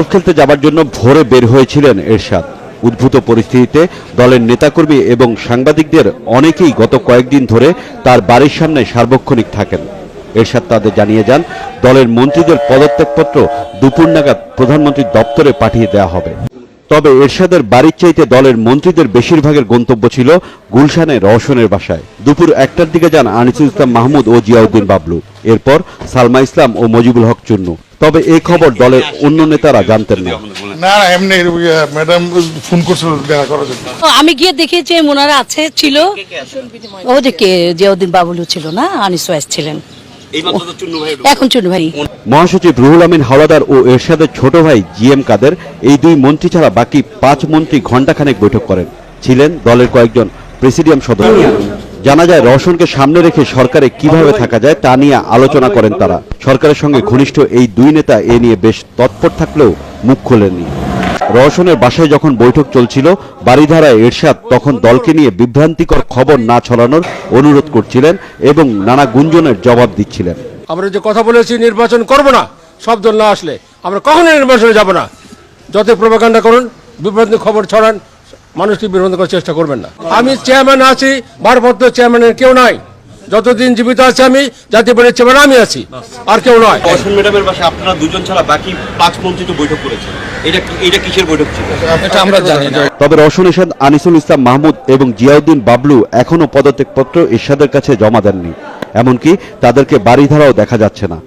Golf খেলতে যাবার জন্য ভোরে বের হয়েছিলেন এরশাদ। উদ্ভূত পরিস্থিতিতে দলের নেতাকর্মী এবং সাংবাদিকদের অনেকেই গত কয়েকদিন ধরে তার বাড়ির সামনে সার্বক্ষণিক থাকেন। এরশাদ তাদের জানিয়ে যান, দলের মন্ত্রীদের পদত্যাগপত্র দুপুর নাগাদ প্রধানমন্ত্রীর দপ্তরে পাঠিয়ে দেওয়া হবে। তবে এরশাদের বাড়ির চাইতে দলের মন্ত্রীদের বেশিরভাগের গন্তব্য ছিল গুলশানে রওশনের বাসায়। দুপুর একটার দিকে যান আনিসুল ইসলাম মাহমুদ ও জিয়াউদ্দিন বাবলু। এরপর সালমা ইসলাম ও মজিবুল হক চুন্নু তবে এই খবর দলের অন্য নেতারা জানতেন না। না না এমনি ম্যাডাম ফোন করছিল দেখা করার জন্য। আমি গিয়ে দেখেছি ওনারা আছে ছিল। ও যে কে জিয়াউদ্দিন বাবুলু ছিল না আনিস ছিলেন। এখন চুনু ভাই। মহাসচিব রুহুল আমিন হাওলাদার ও এরশাদের ছোট ভাই জি এম কাদের এই দুই মন্ত্রী ছাড়া বাকি পাঁচ মন্ত্রী ঘণ্টাখানেক বৈঠক করেন। ছিলেন দলের কয়েকজন প্রেসিডিয়াম সদস্য। জানা যায় রওশনকে সামনে রেখে সরকারে কীভাবে থাকা যায় তা নিয়ে আলোচনা করেন তারা। সরকারের সঙ্গে ঘনিষ্ঠ এই দুই নেতা এ নিয়ে বেশ তৎপর থাকলেও মুখ খোলেননি। রওশনের বাসায় যখন বৈঠক চলছিল বাড়িধারায় এরশাদ তখন দলকে নিয়ে বিভ্রান্তিকর খবর না ছড়ানোর অনুরোধ করছিলেন এবং নানা গুঞ্জনের জবাব দিচ্ছিলেন। আমরা যে কথা বলেছি, নির্বাচন করব না, সব দল না আসলে আমরা কখনোই নির্বাচনে যাব না। যত প্রভাকাণ্ডা করুন, বিভ্রান্তি খবর ছড়ান, মানুষকে বিভ্রান্ত করার চেষ্টা করবেন না। আমি চেয়ারম্যান আছি, ভারপ্রাপ্ত চেয়ারম্যানের কেউ নাই। যতদিন জীবিত আছে আমি জাতীয় পার্টির চেয়ারম্যান আমি আছি। আর কেউ নয়। অসীম ম্যাডামের পাশে আপনারা দুজন ছাড়া বাকি পাঁচ মন্ত্রী তো বৈঠক করেছেন। এটা কি- এটা কিসের বৈঠক ছিল? এটা আমরা জানি না। তবে রওশন এরশাদ আনিসুল ইসলাম মাহমুদ এবং জিয়াউদ্দিন বাবলু এখনও পদত্যাগপত্র ইরশাদের কাছে জমা দেননি। এমনকি তাদেরকে বাড়িধারাও দেখা যাচ্ছে না।